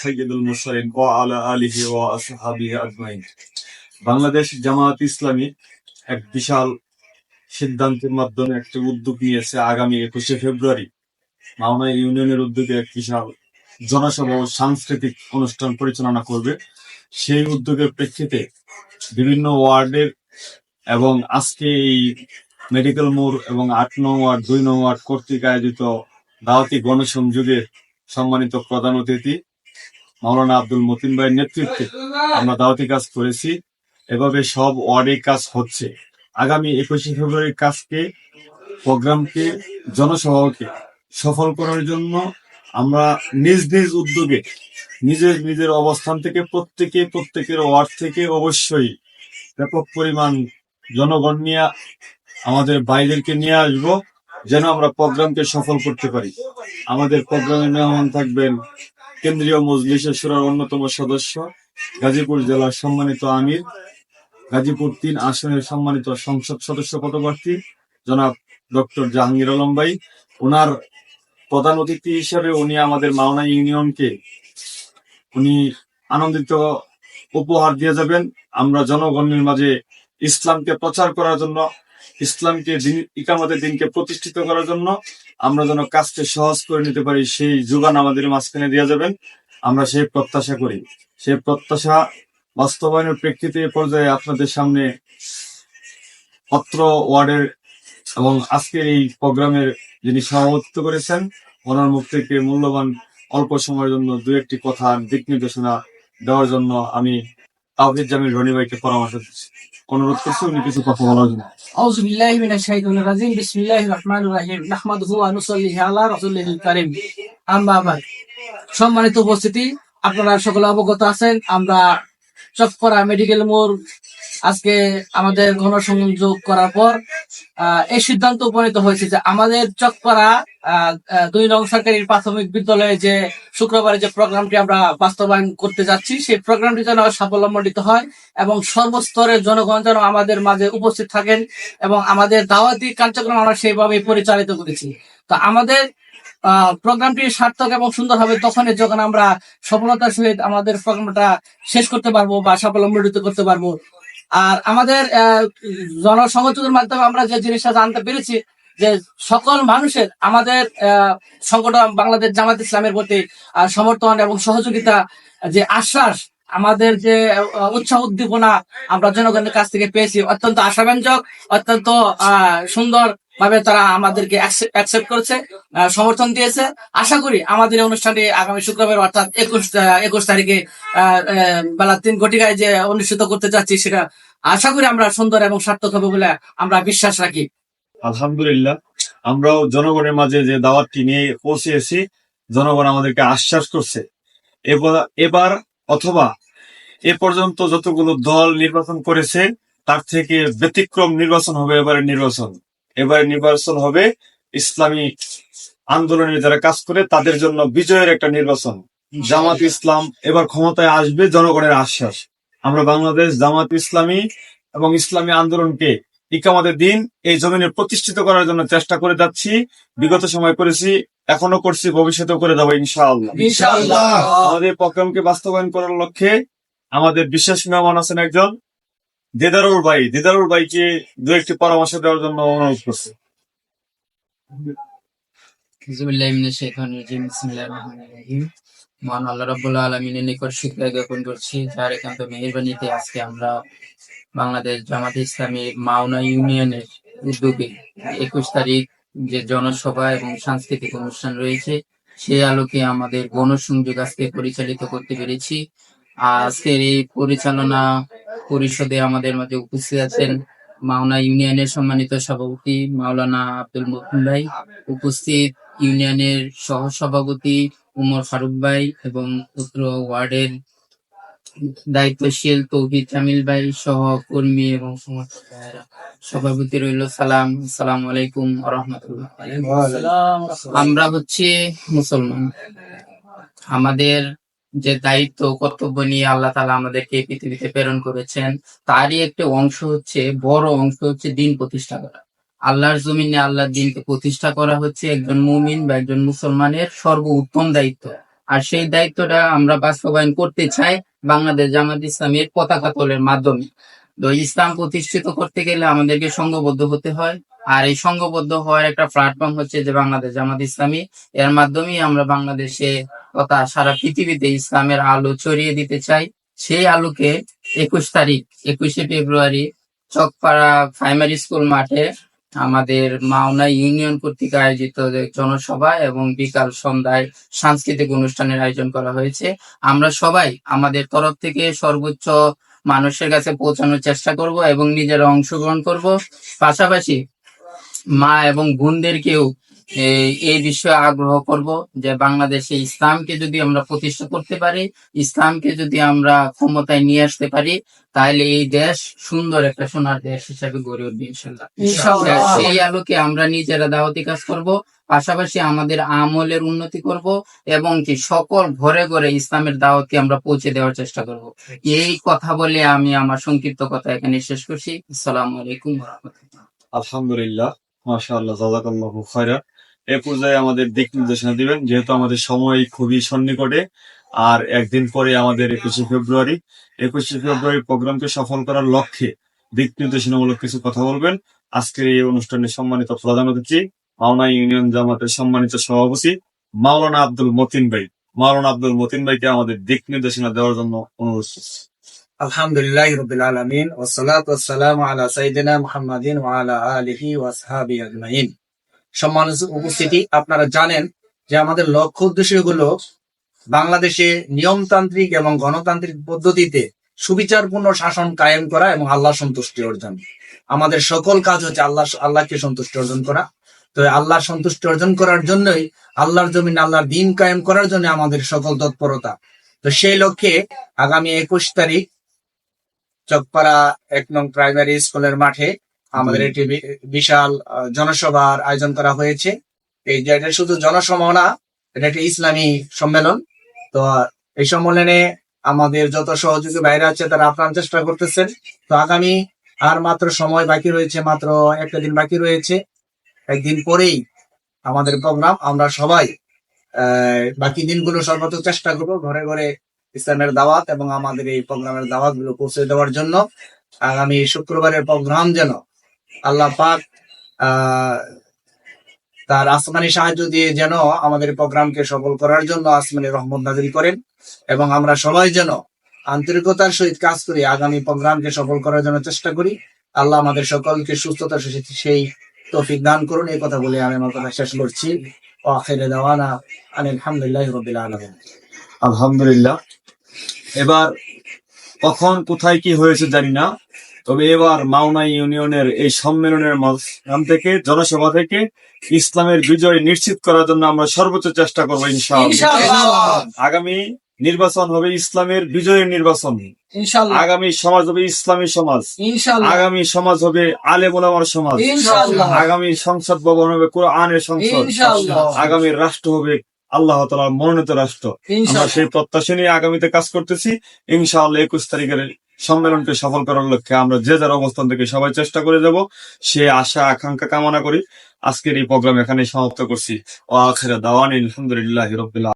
সাইয়্যিদুল মুরসালিন ওয়া আলা বাংলাদেশ জামায়াত ইসলামী এক বিশাল সিদ্ধান্তের মাধ্যমে একটি উদ্যোগ নিয়েছে আগামী একুশে ফেব্রুয়ারি। মাওনা ইউনিয়নের উদ্যোগে এক বিশাল জনসভা ও সাংস্কৃতিক অনুষ্ঠান পরিচালনা করবে। সেই উদ্যোগের প্রেক্ষিতে বিভিন্ন ওয়ার্ডের এবং আজকে এই মেডিকেল মোড় এবং আট নং ওয়ার্ড, দুই নং ওয়ার্ড কর্তৃক আয়োজিত দাওয়াতি গণসংযোগের সম্মানিত প্রধান অতিথি মাওলানা আব্দুল মতিন ভাইয়ের নেতৃত্বে আমরা দাওয়াতি কাজ করেছি। এভাবে সব ওয়ার্ডে কাজ হচ্ছে। আগামী একুশে ফেব্রুয়ারির কাজকে, প্রোগ্রামকে, জনসভাকে সফল করার জন্য আমরা নিজ নিজ উদ্যোগে, নিজের নিজের অবস্থান থেকে প্রত্যেকে প্রত্যেকের ওয়ার্ড থেকে অবশ্যই ব্যাপক পরিমাণ জনগণ নিয়ে আমাদের বাইরেকে নিয়ে আসব, যেন আমরা প্রোগ্রামকে সফল করতে পারি। আমাদের প্রোগ্রামে মেহমান থাকবেন কেন্দ্রীয় মজলিসের সুরার অন্যতম সদস্য, গাজীপুর জেলার সম্মানিত আমির, গাজীপুর তিন আসনের সম্মানিত সংসদ সদস্য পদপ্রার্থী, জনাব ডক্টর জাহাঙ্গীর আলম ভাই। ওনার প্রধান অতিথি হিসেবে উনি আমাদের মাওনা ইউনিয়নকে উনি আনন্দিত উপহার দিয়ে যাবেন। আমরা জনগণের মাঝে ইসলামকে প্রচার করার জন্য, ইসলামকে ইকামতের দিনকে প্রতিষ্ঠিত করার জন্য আমরা যেন কাজকে সহজ করে নিতে পারি, সেই যোগান আমাদের মাঝখানে দিয়ে যাবেন। আমরা সেই প্রত্যাশা করি। সেই প্রত্যাশা বাস্তবায়নের প্রেক্ষিতে পর্যায়ে আপনাদের সামনে পত্র ওয়ার্ডের এবং আজকের এই প্রোগ্রামের যিনি সভাপতিত্ব করেছেন, ওনার মুখ থেকে মূল্যবান অল্প সময়ের জন্য দু একটি কথা দিক নির্দেশনা দেওয়ার জন্য আমি তাওহিদ জামিল রনি ভাইকে পরামর্শ দিচ্ছি। অনুরোধ করছি, উনি কিছু কথা বলার জন্য। আউযু বিল্লাহি মিনাশ শাইতানির রাজিম, বিসমিল্লাহির রহমানির রহিম। নাহমাদুহু ওয়া নুসাল্লি আলা রাসূলিল কারীম। আম্মা বাদ। সম্মানিত উপস্থিতি, আপনারা সকলে অবগত আছেন, আমরা চকপরা মেডিকেল মোড় আজকে আমাদের গণসংযোগ করার পর এই সিদ্ধান্ত উপনীত হয়েছে যে আমাদের আহ, দুই নং সরকারি প্রাথমিক বিদ্যালয়ে যে শুক্রবারে যে প্রোগ্রামটি আমরা বাস্তবায়ন করতে যাচ্ছি সেই প্রোগ্রামটি যেন সাফল্যমণ্ডিত হয় এবং সর্বস্তরের জনগণ যেন আমাদের মাঝে উপস্থিত থাকেন এবং আমাদের দাওয়াতি কার্যক্রম আমরা সেইভাবে পরিচালিত করেছি। তো আমাদের প্রোগ্রামটি সার্থক এবং সুন্দর হবে তখনই যখন আমরা সফলতার সহিত আমাদের প্রোগ্রামটা শেষ করতে পারব বা সাফল্যমণ্ডিত করতে পারব। আর আমাদের জনসংযোগের মাধ্যমে আমরা যে জিনিসটা জানতে পেরেছি যে সকল মানুষের আমাদের সংগঠন বাংলাদেশ জামাত ইসলামের প্রতি সমর্থন এবং সহযোগিতা, যে আশ্বাস, আমাদের যে উৎসাহ উদ্দীপনা আমরা জনগণের কাছ থেকে পেয়েছি, অত্যন্ত আশাব্যঞ্জক, অত্যন্ত সুন্দর ভাবে তারা আমাদেরকে অ্যাকসেপ্ট করেছে সমর্থন দিয়েছে। আশা করি আমাদের অনুষ্ঠানটি আগামী শুক্রবার, অর্থাৎ একুশ একুশ তারিখে বেলা তিন ঘটিকায় যে অনুষ্ঠিত করতে যাচ্ছি সেটা আশা করি আমরা সুন্দর এবং সার্থক হবে বলে আমরা বিশ্বাস রাখি। আলহামদুলিল্লাহ। আমরাও জনগণের মাঝে যে দাওয়াতটি নিয়ে পৌঁছেছি জনগণ আমাদেরকে আশ্বাস করছে। এবার অথবা এ পর্যন্ত যতগুলো দল নির্বাচন করেছে, তার থেকে ব্যতিক্রম নির্বাচন হবে এবারের নির্বাচন। এবারে নির্বাচন হবে ইসলামী আন্দোলনের যারা কাজ করে তাদের জন্য বিজয়ের একটা নির্বাচন। জামাত ইসলাম এবার ক্ষমতায় আসবে জনগণের আশ্বাস। আমরা বাংলাদেশ জামাত ইসলামী এবং ইসলামী আন্দোলনকে ইকামাদের দিন এই জমিনে প্রতিষ্ঠিত করার জন্য চেষ্টা করে যাচ্ছি বিগত সময় করেছি এখনও করছি ভবিষ্যতেও করে যাব ইনশাআল্লাহ। ইনশাআল্লাহ। আমাদের প্রোগ্রামকে বাস্তবায়ন করার লক্ষ্যে আমাদের বিশেষ মেহমান আছেন একজন দিদারুল ভাই, দিদারুল ভাইকে দু একটি পরামর্শ দেওয়ার জন্য অনুরোধ করছি। মহান আল্লাহ রাব্বুল আলামিনের নিকট শুকরিয়া জ্ঞাপন করছি, যার একান্ত মেহেরবানিতে আজকে আমরা বাংলাদেশ জামাত ইসলামী মাওনা ইউনিয়নের উদ্যোগে একুশ তারিখ যে জনসভা এবং সাংস্কৃতিক অনুষ্ঠান রয়েছে সেই আলোকে আমাদের গণসংযোগ আজকে পরিচালিত করতে পেরেছি। আজকের এই পরিচালনা পরিষদে আমাদের মাঝে উপস্থিত আছেন মাওনা ইউনিয়নের সম্মানিত সভাপতি মাওলানা আব্দুল মতিন ভাই উপস্থিত ইউনিয়নের সহ সভাপতি উমর ফারুক ভাই এবং উত্তর ওয়ার্ডের দায়িত্বশীল তৌহিদ জামিল ভাই সহ কর্মী এবং সভাপতি রইল সালাম সালাম আলাইকুম রহমতুল্লাহ আমরা হচ্ছে মুসলমান। আমাদের যে দায়িত্ব, কর্তব্য নিয়ে আল্লাহ তালা আমাদেরকে পৃথিবীতে প্রেরণ করেছেন, তারই একটা অংশ হচ্ছে, বড় অংশ হচ্ছে দিন প্রতিষ্ঠা করা। আল্লাহর জমিনে আল্লাহর দিনকে প্রতিষ্ঠা করা হচ্ছে একজন মুমিন বা একজন মুসলমানের সর্ব উত্তম দায়িত্ব। আর সেই দায়িত্বটা আমরা বাস্তবায়ন করতে চাই বাংলাদেশ জামাত ইসলামের পতাকা তোলের মাধ্যমে। তো ইসলাম প্রতিষ্ঠিত করতে গেলে আমাদেরকে সংঘবদ্ধ হতে হয় আর এই সংঘবদ্ধ হওয়ার একটা প্ল্যাটফর্ম হচ্ছে যে বাংলাদেশ জামাত ইসলামী। এর মাধ্যমেই আমরা বাংলাদেশে তথা সারা পৃথিবীতে ইসলামের আলো ছড়িয়ে দিতে চাই। সেই আলোকে একুশ তারিখ, একুশে ফেব্রুয়ারি চকপাড়া প্রাইমারি স্কুল মাঠে আমাদের মাওনা ইউনিয়ন কর্তৃক আয়োজিত জনসভা এবং বিকাল সন্ধ্যায় সাংস্কৃতিক অনুষ্ঠানের আয়োজন করা হয়েছে। আমরা সবাই আমাদের তরফ থেকে সর্বোচ্চ মানুষের কাছে পৌঁছানোর চেষ্টা করব এবং নিজেরা অংশগ্রহণ করব। পাশাপাশি মা এবং বোনদেরকেও এই এই বিষয়ে আগ্রহ করব যে বাংলাদেশে ইসলামকে যদি আমরা প্রতিষ্ঠা করতে পারি ইসলামকে যদি আমরা ক্ষমতায় নিয়ে আসতে পারি তাহলে এই দেশ সুন্দর একটা সোনার দেশ হিসাবে গড়ে উঠবে ইনশাল্লাহ সেই আলোকে আমরা নিজেরা দাওয়াতি কাজ করব পাশাপাশি আমাদের আমলের উন্নতি করব এবং কি সকল ঘরে ঘরে ইসলামের দাওয়াতকে আমরা পৌঁছে দেওয়ার চেষ্টা করব। এই কথা বলে আমি আমার সংক্ষিপ্ত কথা এখানে শেষ করছি। আসসালামু আলাইকুম আলহামদুলিল্লাহ। মাশাআল্লাহ, জাযাকাল্লাহু খায়রা এ পর্যায়ে আমাদের দিক নির্দেশনা দিবেন, যেহেতু আমাদের সময় খুবই সন্নিকটে, আর একদিন পরে আমাদের একুশে ফেব্রুয়ারি। একুশে ফেব্রুয়ারি প্রোগ্রামকে সফল করার লক্ষ্যে দিক নির্দেশনামূলক কিছু কথা বলবেন। আজকের এই অনুষ্ঠানে সম্মানিত প্রধান অতিথি মাওনা ইউনিয়ন জামাতের সম্মানিত সভাপতি, মাওলানা আব্দুল মতিন ভাই। মাওলানা আব্দুল মতিন ভাইকে আমাদের দিক নির্দেশনা দেওয়ার জন্য অনুরোধ করছি। আলহামদুলিল্লাহ রবিল আলমিন আলা সাইদিনা ওয়াসহাবি আজমাইন। উপস্থিতি, আপনারা জানেন যে আমাদের লক্ষ্য উদ্দেশ্য হলো বাংলাদেশে নিয়মতান্ত্রিক এবং গণতান্ত্রিক পদ্ধতিতে সুবিচারপূর্ণ শাসন কায়েম করা এবং আল্লাহ সন্তুষ্টি অর্জন। আমাদের সকল কাজ হচ্ছে আল্লাহ, আল্লাহকে সন্তুষ্টি অর্জন করা। তো আল্লাহর সন্তুষ্টি অর্জন করার জন্যই আল্লাহর জমিন, আল্লাহর দিন কায়েম করার জন্য আমাদের সকল তৎপরতা। তো সেই লক্ষ্যে আগামী একুশ তারিখ চকপাড়া এক নং প্রাইমারি স্কুলের মাঠে আমাদের একটি বিশাল জনসভার আয়োজন করা হয়েছে। এই যে এটা শুধু জনসভা না এটা একটি ইসলামী সম্মেলন। তো এই সম্মেলনে আমাদের যত সহযোগী বাইরে আছে তারা আপ্রাণ চেষ্টা করতেছেন। তো আগামী আর মাত্র সময় বাকি রয়েছে মাত্র একটা দিন বাকি রয়েছে। একদিন পরেই আমাদের প্রোগ্রাম আমরা সবাই আহ, বাকি দিনগুলো সর্বোচ্চ চেষ্টা করব ঘরে ঘরে ইসলামের দাওয়াত এবং আমাদের এই প্রোগ্রামের দাওয়াতগুলো পৌঁছে দেওয়ার জন্য আগামী শুক্রবারের প্রোগ্রাম যেন আল্লাহ পাক তার আসমানি সাহায্য দিয়ে যেন আমাদের প্রোগ্রামকে সফল করার জন্য আসমানি রহমত নাজিল করেন এবং আমরা সবাই যেন আন্তরিকতার সহিত কাজ করি আগামী প্রোগ্রামকে সফল করার জন্য চেষ্টা করি। আল্লাহ আমাদের সকলকে সুস্থতা সেই তৌফিক দান করুন। এই কথা বলে আমি আমার কথা শেষ করছি। আলহামদুলিল্লাহ রবিল আলমিন। আলহামদুলিল্লাহ। এবার কখন কোথায় কি হয়েছে জানি না। তবে এবার মাওনা ইউনিয়নের এই সম্মেলনের মাঝখান থেকে জনসভা থেকে ইসলামের বিজয় নিশ্চিত করার জন্য আমরা সর্বোচ্চ চেষ্টা করব ইনশাআল্লাহ। আগামী নির্বাচন হবে ইসলামের বিজয়ের নির্বাচন। আগামী সমাজ হবে ইসলামী সমাজ। আগামী সমাজ হবে আলেমুলামার সমাজ। আগামী সংসদ ভবন হবে কোরআনের সংসদ। আগামী রাষ্ট্র হবে আল্লাহ তালার মনোনীত রাষ্ট্র। আমরা সেই প্রত্যাশা নিয়ে আগামীতে কাজ করতেছি। ইনশাআল্লাহ একুশ তারিখের সম্মেলনকে সফল করার লক্ষ্যে আমরা যে যার অবস্থান থেকে সবাই চেষ্টা করে যাব সে আশা আকাঙ্ক্ষা কামনা করি। আজকের এই প্রোগ্রাম এখানে সমাপ্ত করছি। ও আখেরা দাওয়ান আলহামদুলিল্লাহ রবিল্লা